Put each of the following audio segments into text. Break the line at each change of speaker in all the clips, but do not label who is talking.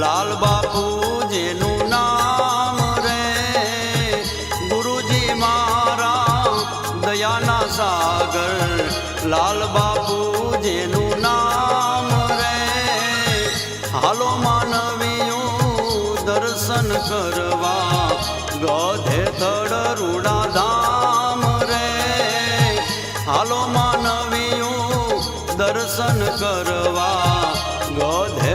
લાલ બાપુ જેનું નામ રે, ગુરુજી મારા દયાના સાગર, લાલ બાપુ જેનું નામ રે. હાલો માનવીયું દર્શન કરવા, ગધે થડ રૂડા ધામ રે. હાલો માનવીયું દર્શન કરવા, ગધે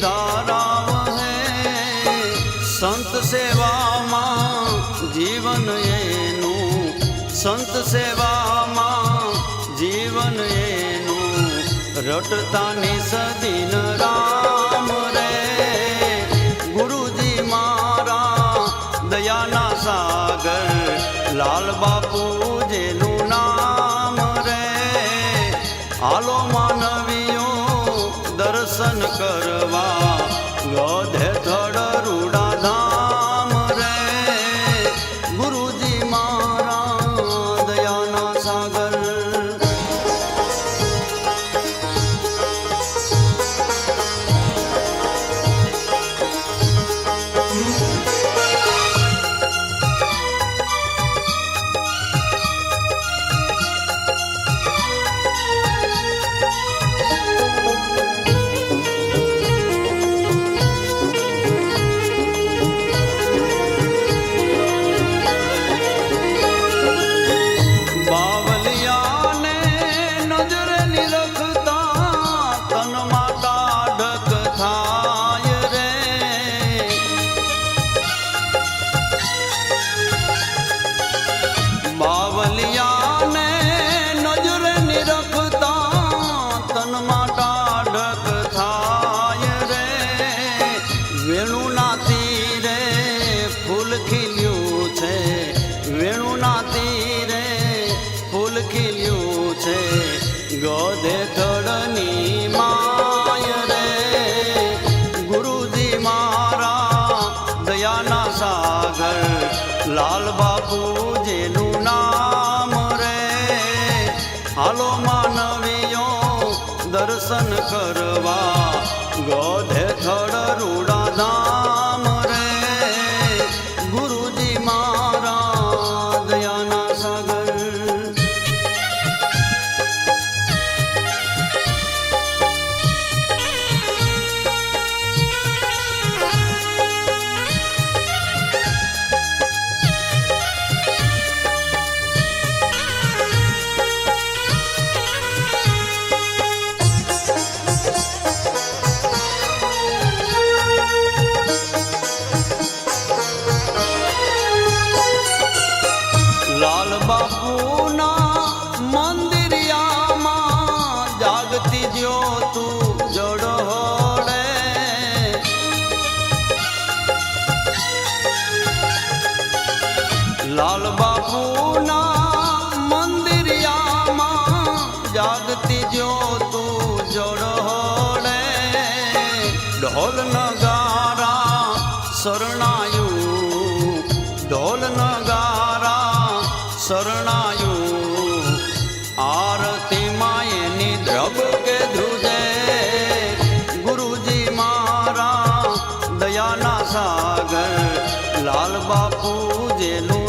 સીધા રામ હે સંત સેવામાં જીવન એનું સંત સેવામાં જીવન એનું રટતાની સદીન રામ હાલો માનવીઓ દર્શન કરવા. ગોધે થળ રૂડાધા લાલ બાપુ જેનું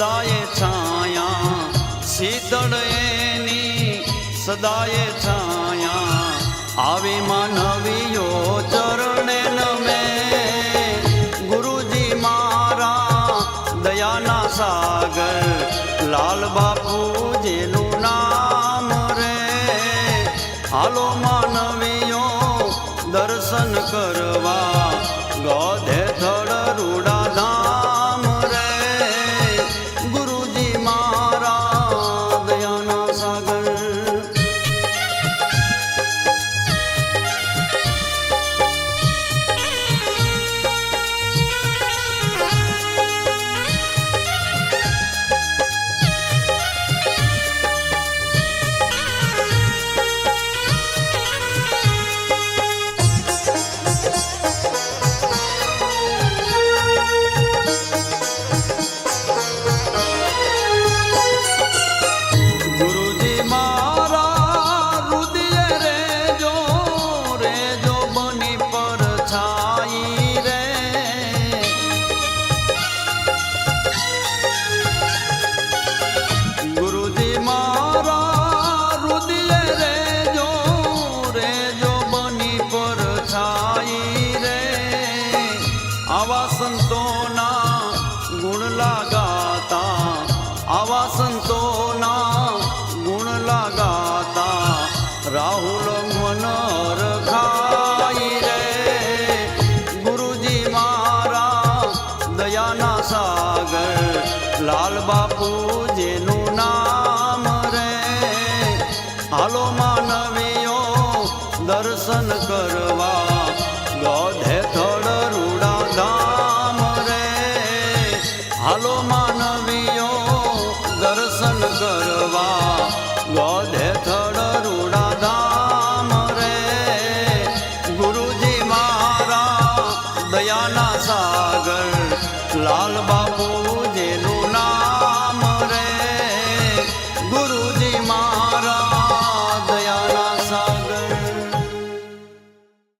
સદાય છાયા શીતળ એની સદાય છાયા. આવે માં લગાતા રાહુલ મન રખાઈ રે ગુરુજી મારા દયાના સાગર લાલ બાપુ જેનું નામ રે હાલો માનવીઓ દર્શન કરવા ગોધે તો